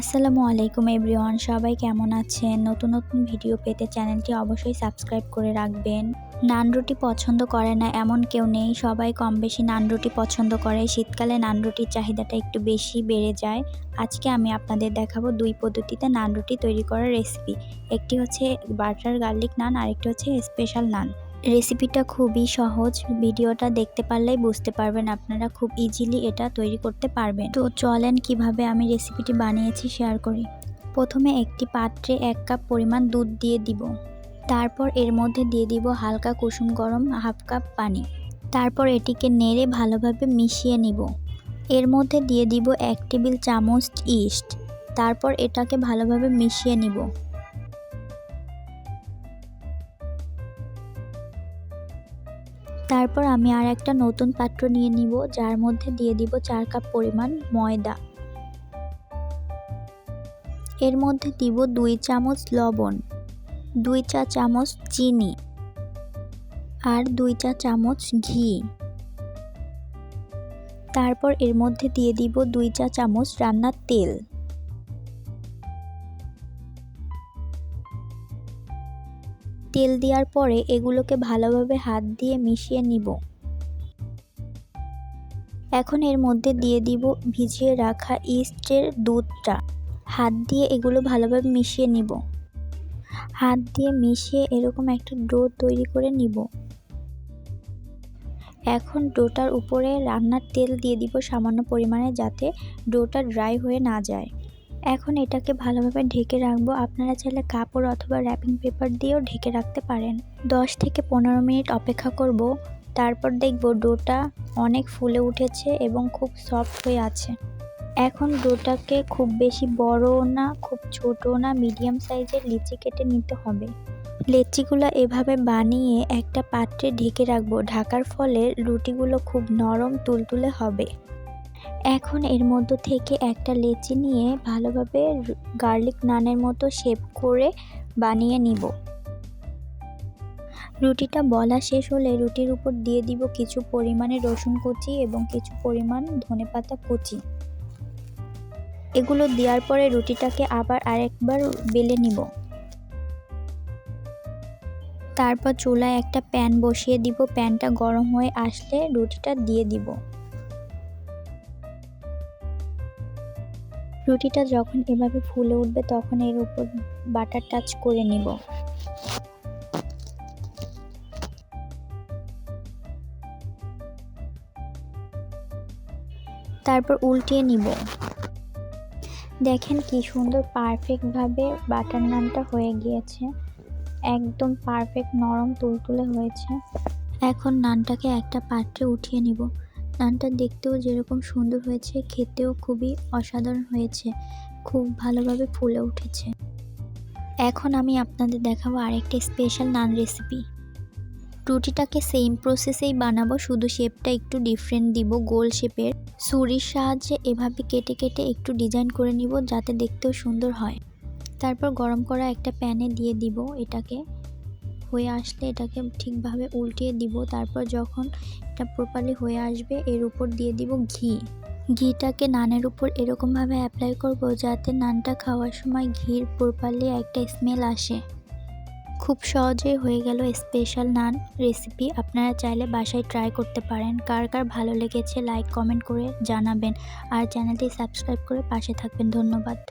আসসালামু আলাইকুম এভরিওয়ান, সবাই কেমন আছেন? নতুন নতুন ভিডিও পেতে চ্যানেলটি অবশ্যই সাবস্ক্রাইব করে রাখবেন। নান রুটি পছন্দ করে না এমন কেউ নেই, সবাই কম বেশি নান রুটি পছন্দ করে। শীতকালে নান রুটির চাহিদাটা একটু বেশি বেড়ে যায়। আজকে আমি আপনাদের দেখাবো দুই পদ্ধতিতে নান রুটি তৈরি করার রেসিপি একটি হচ্ছে বাটার গার্লিক নান, আরেকটি হচ্ছে স্পেশাল নান। রেসিপিটা খুবই সহজ। ভিডিওটা দেখতে পারলেই বুঝতে পারবেন আপনারা খুব ইজিলি এটা তৈরি করতে পারবেন। তো চলেন কীভাবে আমি রেসিপিটি বানিয়েছি শেয়ার করি। প্রথমে একটি পাত্রে এক কাপ পরিমাণ দুধ দিয়ে দিব। তারপর এর মধ্যে দিয়ে দিব হালকা কুসুম গরম হাফ কাপ পানি। তারপর এটিকে নেড়ে ভালোভাবে মিশিয়ে নিব। এর মধ্যে দিয়ে দিব এক টেবিল চামচ ইস্ট তারপর এটাকে ভালোভাবে মিশিয়ে নিব। তারপর আমি আর একটা নতুন পাত্র নিয়ে নিব, যার মধ্যে দিয়ে দিব চার কাপ পরিমাণ ময়দা। এর মধ্যে দিব দুই চামচ লবণ, দুই চা চামচ চিনি আর দুই চা চামচ ঘি। তারপর এর মধ্যে দিয়ে দিব দুই চা চামচ রান্নার তেল। তেল দেওয়ার পরে এগুলোকে ভালোভাবে হাত দিয়ে মিশিয়ে নিব। এখন এর মধ্যে দিয়ে দিব ভিজিয়ে রাখা ইস্টের দুধটা। হাত দিয়ে এগুলো ভালোভাবে মিশিয়ে নিব। হাত দিয়ে মিশিয়ে এরকম একটা ডো তৈরি করে নিব। এখন ডোটার উপরে রান্নার তেল দিয়ে দিব সামান্য পরিমাণে যাতে ডোটা ড্রাই হয়ে না যায়। এখন এটাকে ভালোভাবে ঢেকে রাখব। আপনারা চাইলে কাপড় অথবা র্যাপিং পেপার দিয়েও ঢেকে রাখতে পারেন। দশ থেকে পনেরো মিনিট অপেক্ষা করব। তারপর দেখব ডোটা অনেক ফুলে উঠেছে এবং খুব সফট হয়ে আছে। এখন ডোটাকে খুব বেশি বড় না, খুব ছোট না মিডিয়াম সাইজের লিচি কেটে নিতে হবে। লেচিগুলো এভাবে বানিয়ে একটা পাত্রে ঢেকে রাখব। ঢাকার ফলে রুটিগুলো খুব নরম তুলতুলে হবে। এখন এর মধ্য থেকে একটা লেচি নিয়ে ভালোভাবে গার্লিক নানের মতো শেপ করে বানিয়ে নিব। রুটিটা বলা শেষ হলে রুটির উপর দিয়ে দিব কিছু পরিমাণে রসুন কুচি এবং কিছু পরিমাণ ধনেপাতা কুচি। এগুলো দেওয়ার পরে রুটিটাকে আবার আরেকবার বেলে নিব। তারপর চুলায় একটা প্যান বসিয়ে দিব। প্যানটা গরম হয়ে আসলে রুটিটা দিয়ে দিব। রুটিটা যখন এভাবে ফুলে উঠবে তখন এর উপর বাটার টাচ করে নিব। তারপর উল্টিয়ে নিব। দেখেন কি সুন্দর পারফেক্টভাবে বাটার নানটা হয়ে গিয়েছে। একদম পারফেক্ট নরম তুলতুলে হয়েছে। এখন নানটাকে একটা পাত্রে উঠিয়ে নিব। নানটা দেখতেও যেরকম সুন্দর হয়েছে, খেতেও খুবই অসাধারণ হয়েছে, খুব ভালোভাবে ফুলে উঠেছে। এখন আমি আপনাদের দেখাবো আরেকটা স্পেশাল নান রেসিপি রুটিটাকে সেম প্রসেসেই বানাবো, শুধু শেপটা একটু ডিফারেন্ট দিব, গোল শেপের ছুরির সাহায্যে এভাবে কেটে কেটে একটু ডিজাইন করে নিব, যাতে দেখতেও সুন্দর হয়। তারপর গরম করা একটা প্যানে দিয়ে দিব এটাকে। হয়ে আসলে এটাকে ঠিকভাবে উল্টিয়ে দিব। তারপর যখন এটা প্রপারলি হয়ে আসবে, এর উপর দিয়ে দিব ঘি। ঘিটাকে নানের উপর এরকমভাবে অ্যাপ্লাই করব যাতে নানটা খাওয়ার সময় ঘির প্রপারলি একটা স্মেল আসে। খুব সহজেই হয়ে গেল স্পেশাল নান রেসিপি আপনারা চাইলে বাসায় ট্রাই করতে পারেন। কার কার ভালো লেগেছে লাইক কমেন্ট করে জানাবেন। আর চ্যানেলটি সাবস্ক্রাইব করে পাশে থাকবেন। ধন্যবাদ।